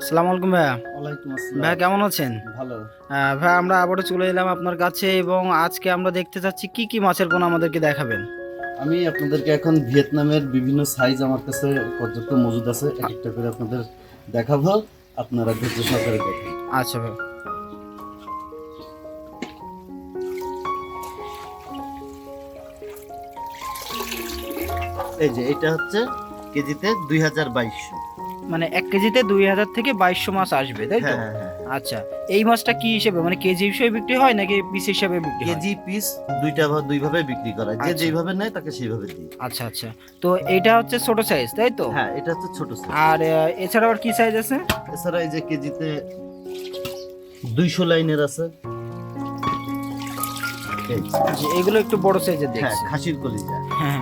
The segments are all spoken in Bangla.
আসসালামু আলাইকুম ভাইয়া। ভাইয়া কেমন আছেন? ভালো। ভাইয়া আমরা আবারও চলে এলাম আপনার কাছে এবং আজকে আমরা দেখতে চাচ্ছি কি কি মাছের পোনা আমাদেরকে দেখাবেন। আমি আপনাদেরকে এখন ভিয়েতনামের বিভিন্ন সাইজ আমার কাছে পর্যাপ্ত মজুদ আছে। এক একটা করে আপনাদের দেখাবো। আপনারা ধৈর্য সহকারে দেখেন। আচ্ছা ভাই এই যে এটা হচ্ছে কেজিতে দুই হাজার বাইশশো। মানে এক কেজিতে দুই হাজার থেকে বাইশশো মাছ আসবে তাই তো? হ্যাঁ হ্যাঁ আচ্ছা এই মাছটা কি হিসেবে মানে কেজি হিসেবে বিক্রি হয় নাকি পিস হিসেবে বিক্রি হয়? কেজি পিস দুইটা দুই ভাবে বিক্রি করা যে আচ্ছা। যেভাবে নেয় তাকে সেইভাবে দিই। আচ্ছা আচ্ছা। তো এটা হচ্ছে ছোট সাইজ তাই তো? হ্যাঁ এটা হচ্ছে ছোট সাইজ আর এছাড়া আর কি সাইজ আছে? এছাড়া এই যে কেজিতে দুইশো লাইনের আছে। আচ্ছা, এগুলো একটু বড় সাইজের হ্যাঁ দেখছি। খাসির কলিজা। হ্যাঁ।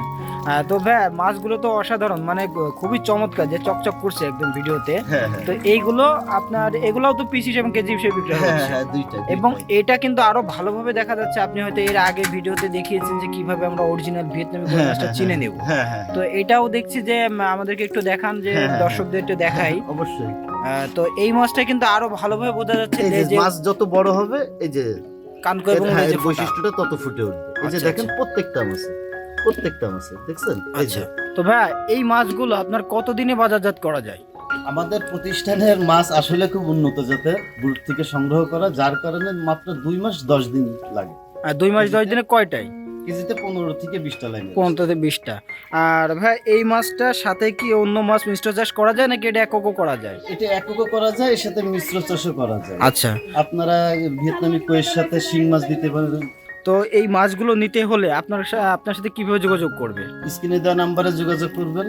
তো ভাই মাছগুলো তো অসাধারণ মানে খুবই চমৎকার যে চকচক করছে একদম ভিডিওতে। হ্যাঁ হ্যাঁ। তো এইগুলো আপনার এগুলোও তো পিস হিসেবে কেজি হিসেবে বিক্রি হ্যাঁ হচ্ছে। হ্যাঁ এবং এটা কিন্তু আরও ভালোভাবে দেখা যাচ্ছে আপনি হয়তো এর আগে ভিডিওতে দেখিয়েছেন যে কীভাবে আমরা অরিজিনাল ভিয়েতনামি হ্যাঁ, মাছটা হ্যাঁ, চিনে হ্যাঁ, নেব। হ্যাঁ হ্যাঁ তো এটাও দেখছি যে আমাদেরকে একটু দেখান যে হ্যাঁ, হ্যাঁ, দর্শকদের একটু দেখাই। অবশ্যই। তো এই মাছটা কিন্তু আরও ভালোভাবে বোঝা যাচ্ছে যে যে যে মাছ যত বড় হবে এই যে কানকো এবং হ্যাঁ, এর ফোঁটা। বৈশিষ্ট্যটা তত ফুটে উঠবে। এই যে আচ্ছা, দেখেন প্রত্যেকটা মাছে। প্রত্যেকটা মাছে দেখছেন? এই আচ্ছা। তো ভাই এই মাছগুলো আপনার কতদিনে বাজারজাত করা যায়? আমাদের প্রতিষ্ঠানের মাছ আসলে খুব উন্নত জাতের বুট থেকে সংগ্রহ করা যার কারণে মাত্র দুই মাস দশ দিন লাগে। আর দুই মাস দশ দিনে কয়টাই কেজিতে পনেরো থেকে বিশটা লাইন পনেরো থেকে বিশটা। আর ভাই এই মাছটার সাথে কি অন্য মাছ মিশ্র চাষ করা যায় নাকি এটা এককও করা যায়? এটা এককও করা যায় এর সাথে মিশ্র চাষও করা যায়। আচ্ছা। আপনারা ভিয়েতনামি কোয়ের সাথে শিং মাছ দিতে পারেন তো এই মাছগুলো নিতে হলে আপনার আপনার সাথে কীভাবে যোগাযোগ করবে? স্ক্রিনে দেওয়া নাম্বারে যোগাযোগ করবেন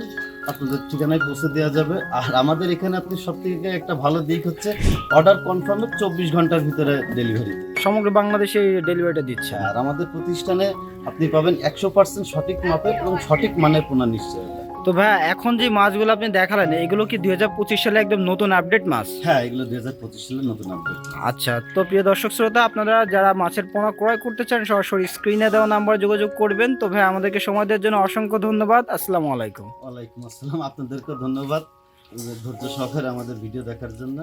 আপনাদের ঠিকানায় পৌঁছে দেওয়া যাবে। আর আমাদের এখানে আপনি সব থেকে একটা ভালো দিক হচ্ছে অর্ডার কনফার্ম চব্বিশ ঘণ্টার ভিতরে ডেলিভারি সমগ্র বাংলাদেশে ডেলিভারিটা দিচ্ছে। আর আমাদের প্রতিষ্ঠানে আপনি পাবেন একশো পার্সেন্ট সঠিক মাপের এবং সঠিক মানের পোনা নিশ্চয় তো ভাই এখন যে মাছগুলো আপনি দেখালেন এগুলো কি দুই হাজার পঁচিশ সালে একদম নতুন আপডেট মাছ? হ্যাঁ এগুলো দুই হাজার পঁচিশ সালে নতুন আপডেট আচ্ছা তো প্রিয় দর্শক শ্রোতা আপনারা যারা মাছের পোনা ক্রয় করতে চান সরাসরি স্ক্রিনে দেওয়া নাম্বারে যোগাযোগ করবেন। তো ভাই আমাদেরকে সময় দেওয়ার জন্য অসংখ্য ধন্যবাদ। আসসালামু আলাইকুম। ওয়ালাইকুম আসসালাম। আপনাদেরকে ধন্যবাদ ধৈর্য সহকারে আমাদের ভিডিও দেখার জন্য।